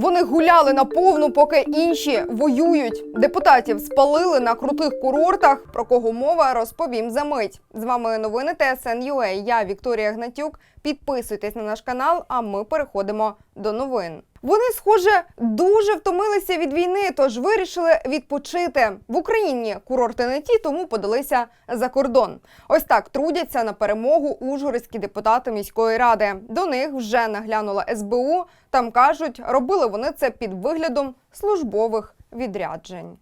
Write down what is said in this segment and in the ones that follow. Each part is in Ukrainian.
Вони гуляли на повну, поки інші воюють. Депутатів спалили на крутих курортах. Про кого мова розповім за мить. З вами новини ТСН.UA. Я Вікторія Гнатюк. Підписуйтесь на наш канал, а ми переходимо до новин. Вони, схоже, дуже втомилися від війни, тож вирішили відпочити в Україні. Курорти не ті, тому подалися за кордон. Ось так трудяться на перемогу ужгородські депутати міської ради. До них вже наглянула СБУ. Там кажуть, робили вони це під виглядом службових відряджень.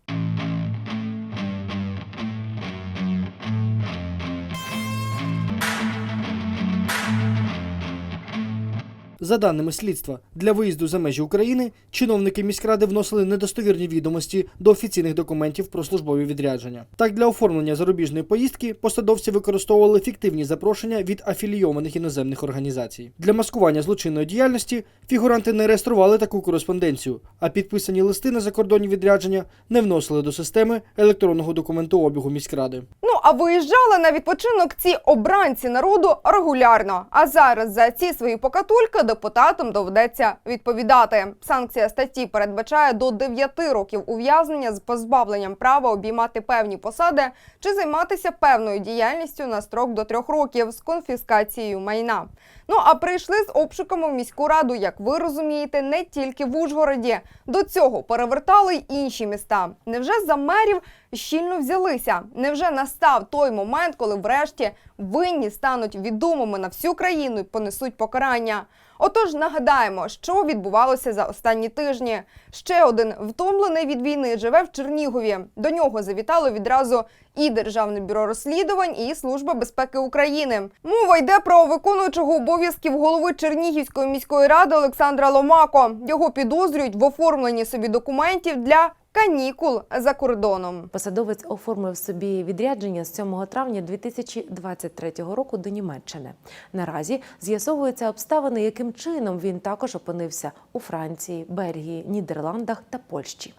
За даними слідства, для виїзду за межі України чиновники міськради вносили недостовірні відомості до офіційних документів про службові відрядження. Так, для оформлення зарубіжної поїздки посадовці використовували фіктивні запрошення від афілійованих іноземних організацій. Для маскування злочинної діяльності фігуранти не реєстрували таку кореспонденцію, а підписані листи на закордонні відрядження не вносили до системи електронного документообігу міськради. Ну а виїжджали на відпочинок ці обранці народу регулярно. А зараз за ці свої покатульки депутатам доведеться відповідати. Санкція статті передбачає до 9 років ув'язнення з позбавленням права обіймати певні посади чи займатися певною діяльністю на строк до 3 років з конфіскацією майна. Ну а прийшли з обшуками в міську раду, як ви розумієте, не тільки в Ужгороді. До цього перевертали й інші міста. Невже за мерів щільно взялися? Невже настав той момент, коли врешті винні стануть відомими на всю країну і понесуть покарання? Отож, нагадаємо, що відбувалося за останні тижні. Ще один втомлений від війни живе в Чернігові. До нього завітало відразу і Державне бюро розслідувань, і Служба безпеки України. Мова йде про виконуючого обов'язків голови Чернігівської міської ради Олександра Ломако. Його підозрюють в оформленні собі документів для канікул за кордоном. Посадовець оформив собі відрядження з 7 травня 2023 року до Німеччини. Наразі з'ясовуються обставини, яким чином він також опинився у Франції, Бельгії, Нідерландах та Польщі.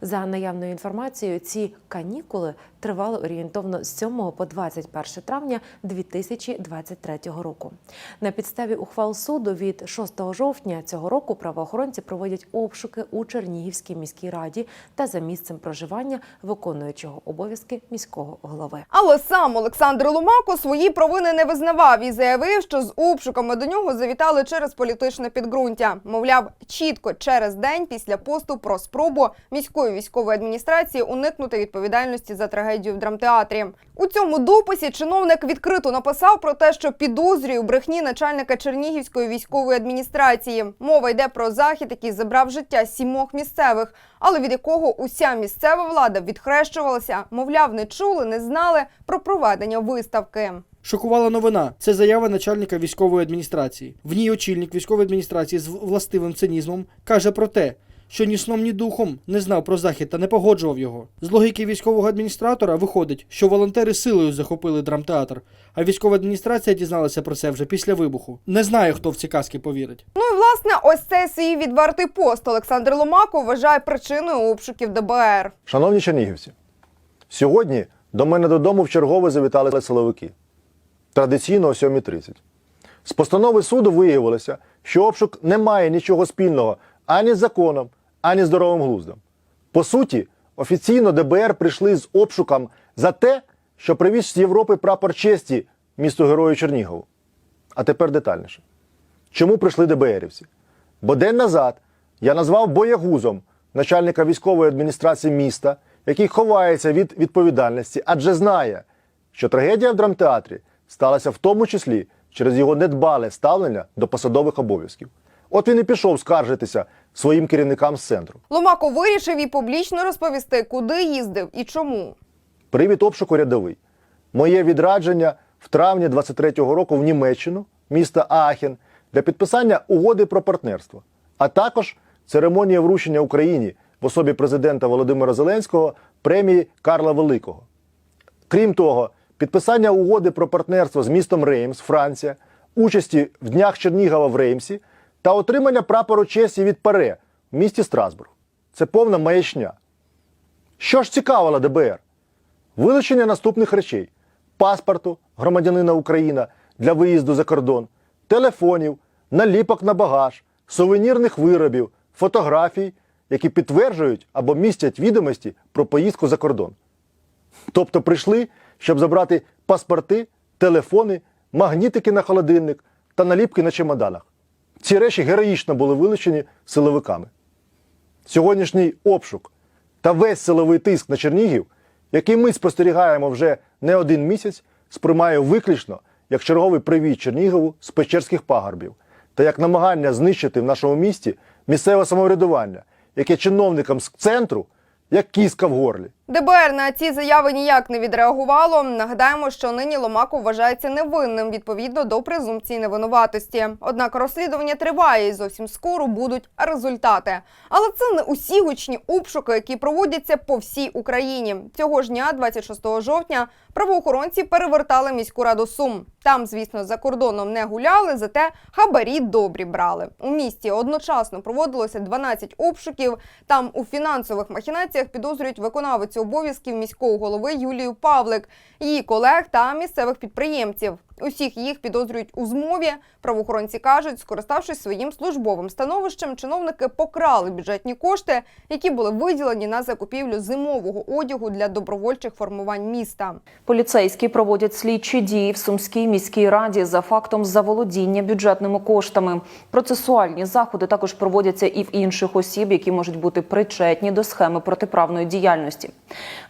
За наявною інформацією, ці канікули тривали орієнтовно з 7 по 21 травня 2023 року. На підставі ухвал суду від 6 жовтня цього року правоохоронці проводять обшуки у Чернігівській міській раді та за місцем проживання виконуючого обов'язки міського голови. Але сам Олександр Ломако свої провини не визнавав і заявив, що з обшуками до нього завітали через політичне підґрунтя. Мовляв, чітко через день після посту про спробу міської військової адміністрації уникнути відповідальності за трагедію в драмтеатрі. У цьому дописі чиновник відкрито написав про те, що підозрює брехні начальника Чернігівської військової адміністрації. Мова йде про захід, який забрав життя сімох місцевих, але від якого уся місцева влада відхрещувалася, мовляв, не чули, не знали про проведення виставки. Шокувала новина. Це заява начальника військової адміністрації. В ній очільник військової адміністрації з властивим цинізмом каже про те, що ні сном, ні духом не знав про захід та не погоджував його. З логіки військового адміністратора виходить, що волонтери силою захопили драмтеатр, а військова адміністрація дізналася про це вже після вибуху. Не знаю, хто в ці казки повірить. Ну і власне, ось цей свій відвертий пост Олександр Ломако вважає причиною обшуків ДБР. Шановні чернігівці, сьогодні до мене додому в чергове завітали силовики. Традиційно о 7.30. З постанови суду виявилося, що обшук не має нічого спільного ані з законом, ані здоровим глуздом. По суті, офіційно ДБР прийшли з обшуком за те, що привіз з Європи прапор честі місту Герою Чернігову. А тепер детальніше. Чому прийшли ДБРівці? Бо день назад я назвав боягузом начальника військової адміністрації міста, який ховається від відповідальності, адже знає, що трагедія в драмтеатрі сталася в тому числі через його недбале ставлення до посадових обов'язків. От він і пішов скаржитися своїм керівникам з центру. Ломако вирішив і публічно розповісти, куди їздив і чому. Привід обшуку рядовий. Моє відрадження в травні 23-го року в Німеччину, міста Аахен, для підписання угоди про партнерство, а також церемонія вручення Україні в особі президента Володимира Зеленського премії Карла Великого. Крім того, підписання угоди про партнерство з містом Реймс, Франція, участі в Днях Чернігова в Реймсі та отримання прапору честі від ПАРЕ в місті Страсбург. Це повна маячня. Що ж цікавило ДБР? Вилучення наступних речей: паспорту громадянина України для виїзду за кордон, телефонів, наліпок на багаж, сувенірних виробів, фотографій, які підтверджують або містять відомості про поїздку за кордон. Тобто прийшли, щоб забрати паспорти, телефони, магнітики на холодильник та наліпки на чемоданах. Ці речі героїчно були вилучені силовиками. Сьогоднішній обшук та весь силовий тиск на Чернігів, який ми спостерігаємо вже не один місяць, сприймаю виключно як черговий привіт Чернігову з Печерських пагорбів та як намагання знищити в нашому місті місцеве самоврядування, яке чиновникам з центру як кіска в горлі. ДБР на ці заяви ніяк не відреагувало. Нагадаємо, що нині Ломаков вважається невинним відповідно до презумпції невинуватості. Однак розслідування триває і зовсім скоро будуть результати. Але це не усі гучні обшуки, які проводяться по всій Україні. Цього ж дня, 26 жовтня, правоохоронці перевертали міську раду Сум. Там, звісно, за кордоном не гуляли, зате хабарі добрі брали. У місті одночасно проводилося 12 обшуків. Там у фінансових махінаціях підозрюють виконавицю обов'язків міського голови Юлію Павлик, її колег та місцевих підприємців. Усіх їх підозрюють у змові. Правоохоронці кажуть, скориставшись своїм службовим становищем, чиновники покрали бюджетні кошти, які були виділені на закупівлю зимового одягу для добровольчих формувань міста. Поліцейські проводять слідчі дії в Сумській міській раді за фактом заволодіння бюджетними коштами. Процесуальні заходи також проводяться і в інших осіб, які можуть бути причетні до схеми протиправної діяльності.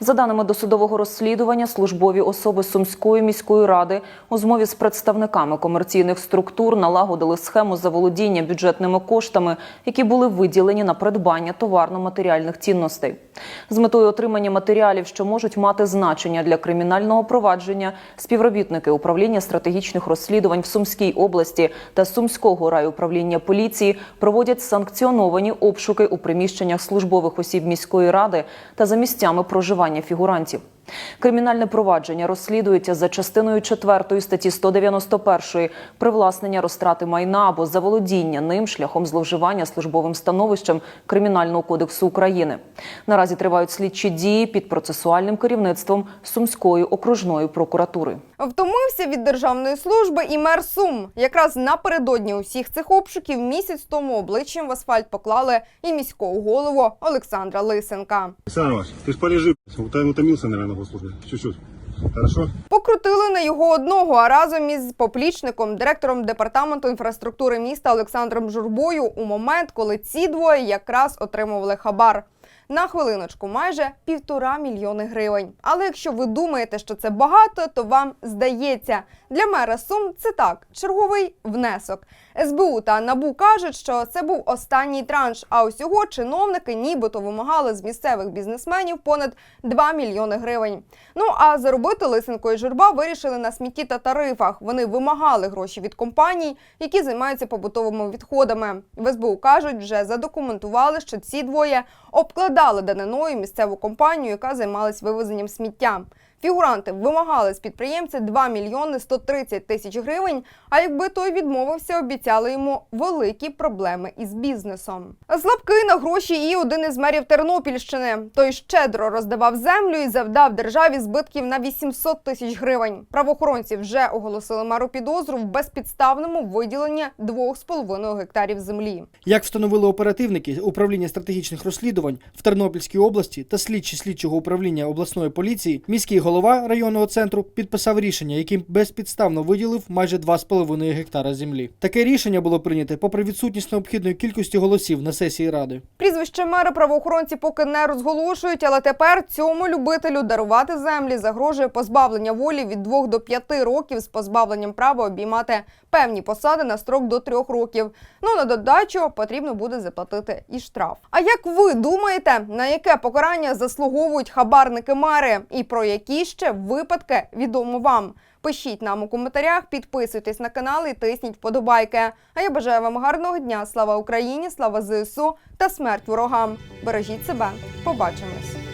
За даними досудового розслідування, службові особи Сумської міської ради у з представниками комерційних структур налагодили схему заволодіння бюджетними коштами, які були виділені на придбання товарно-матеріальних цінностей. З метою отримання матеріалів, що можуть мати значення для кримінального провадження, співробітники управління стратегічних розслідувань в Сумській області та Сумського райуправління поліції проводять санкціоновані обшуки у приміщеннях службових осіб міської ради та за місцями проживання фігурантів. Кримінальне провадження розслідується за частиною 4 статті 191 привласнення розтрати майна або заволодіння ним шляхом зловживання службовим становищем Кримінального кодексу України. Наразі тривають слідчі дії під процесуальним керівництвом Сумської окружної прокуратури. Втомився від державної служби і мер Сум. Якраз напередодні усіх цих обшуків місяць тому обличчям в асфальт поклали і міського голову Олександра Лисенка. Александр Иванович, ты ж полежи. Ут- Утомился, наверное, на госслужбі. Хорошо? Покрутили на його одного, а разом із поплічником, директором департаменту інфраструктури міста Олександром Журбою у момент, коли ці двоє якраз отримували хабар. На хвилиночку майже півтора мільйони гривень. Але якщо ви думаєте, що це багато, то вам здається. Для мера Сум це так, черговий внесок. СБУ та НАБУ кажуть, що це був останній транш. А усього чиновники нібито вимагали з місцевих бізнесменів понад 2 мільйони гривень. Ну а заробити Лисенко і Журба вирішили на смітті та тарифах. Вони вимагали гроші від компаній, які займаються побутовими відходами. В СБУ кажуть, вже задокументували, що ці двоє обкладали даниною місцеву компанію, яка займалась вивезенням сміття. Фігуранти вимагали з підприємця 2 мільйони 130 тисяч гривень. А якби той відмовився, обіцяли йому великі проблеми із бізнесом. Слабкий на гроші і один із мерів Тернопільщини. Той щедро роздавав землю і завдав державі збитків на 800 тисяч гривень. Правоохоронці вже оголосили меру підозру в безпідставному виділенні 2,5 гектарів землі. Як встановили оперативники управління стратегічних розслідувань в Тернопільській області та слідчі слідчого управління обласної поліції, міський голова районного центру підписав рішення, яким безпідставно виділив майже 2,5 гектара землі. Таке рішення було прийнято попри відсутність необхідної кількості голосів на сесії ради. Прізвище мера правоохоронці поки не розголошують, але тепер цьому любителю дарувати землі загрожує позбавлення волі від 2 до 5 років з позбавленням права обіймати певні посади на строк до 3 років. Ну на додачу потрібно буде заплатити і штраф. А як ви думаєте, на яке покарання заслуговують хабарники мери і про які ще випадки відомо вам? Пишіть нам у коментарях, підписуйтесь на канал і тисніть вподобайки. А я бажаю вам гарного дня. Слава Україні, слава ЗСУ та смерть ворогам. Бережіть себе. Побачимось.